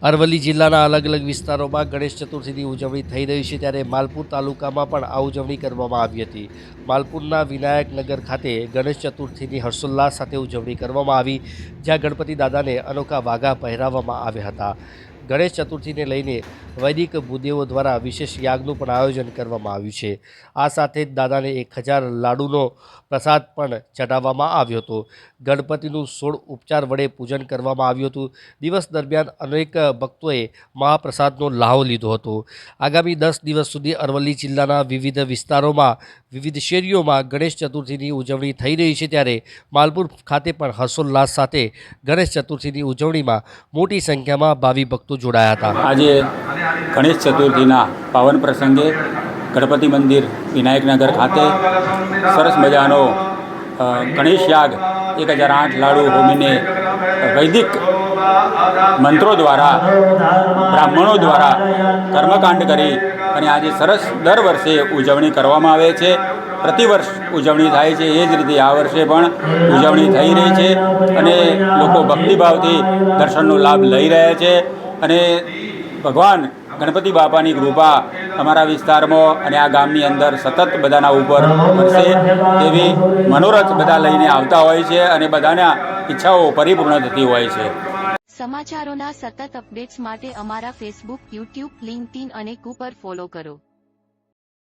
અરવલ્લી જિલ્લાના અલગ અલગ વિસ્તારોમાં ગણેશ ચતુર્થીની ઉજવણી થઈ રહી છે ત્યારે માલપુર તાલુકામાં પણ આ ઉજવણી કરવામાં આવી હતી. માલપુરના વિનાયક નગર ખાતે ગણેશ ચતુર્થીની હર્ષોલ્લાસ સાથે ઉજવણી કરવામાં આવી, જ્યાં ગણપતિ દાદાને અનોખા વાઘા પહેરાવવામાં આવ્યા હતા. ગણેશ ચતુર્થીને લઈને વૈદિક ભૂદેવો દ્વારા વિશેષ યાગનું પણ આયોજન કરવામાં આવ્યું છે. આ સાથે જ દાદાને એક હજાર લાડુનો પ્રસાદ પણ ચઢાવવામાં આવ્યો હતો. ગણપતિનું સોળ ઉપચાર વડે પૂજન કરવામાં આવ્યું હતું. દિવસ દરમિયાન અનેક ભક્તોએ મહાપ્રસાદનો લાહો લીધો હતો. આગામી દસ દિવસ સુધી અરવલ્લી જિલ્લાના વિવિધ વિસ્તારોમાં વિવિધ શેરીઓમાં ગણેશ ચતુર્થીની ઉજવણી થઈ રહી છે ત્યારે માલપુર ખાતે પણ હર્ષોલ્લાસ સાથે ગણેશ ચતુર્થીની ઉજવણીમાં મોટી સંખ્યામાં ભાવિ ભક્તો જોડાયા હતા. આજે ગણેશ ચતુર્થીના પાવન પ્રસંગે ગણપતિ મંદિર વિનાયકનગર ખાતે સરસ મજાનો ગણેશ યાગ એક હજાર આઠ લાડુ હોમીને વૈદિક મંત્રો દ્વારા, બ્રાહ્મણો દ્વારા કર્મકાંડ કરી અને આજે સરસ દર વર્ષે ઉજવણી કરવામાં આવે છે. પ્રતિવર્ષ ઉજવણી થાય છે, એ જ રીતે આ વર્ષે પણ ઉજવણી થઈ રહી છે અને લોકો ભક્તિભાવથી દર્શનનો લાભ લઈ રહ્યા છે અને ભગવાન ગણપતિ બાપાની કૃપા અમારા વિસ્તારમાં અને આ ગામની અંદર સતત બધાના ઉપર મળશે તેવી મનોરથ બધા લઈને આવતા હોય છે અને બધાના ઈચ્છાઓ પરિપૂર્ણ થતી હોય છે. સમાચારોના સતત અપડેટ્સ માટે અમારા ફેસબુક યુટ્યુબ લિંક્ડઇન અને કુપર ફોલો કરો.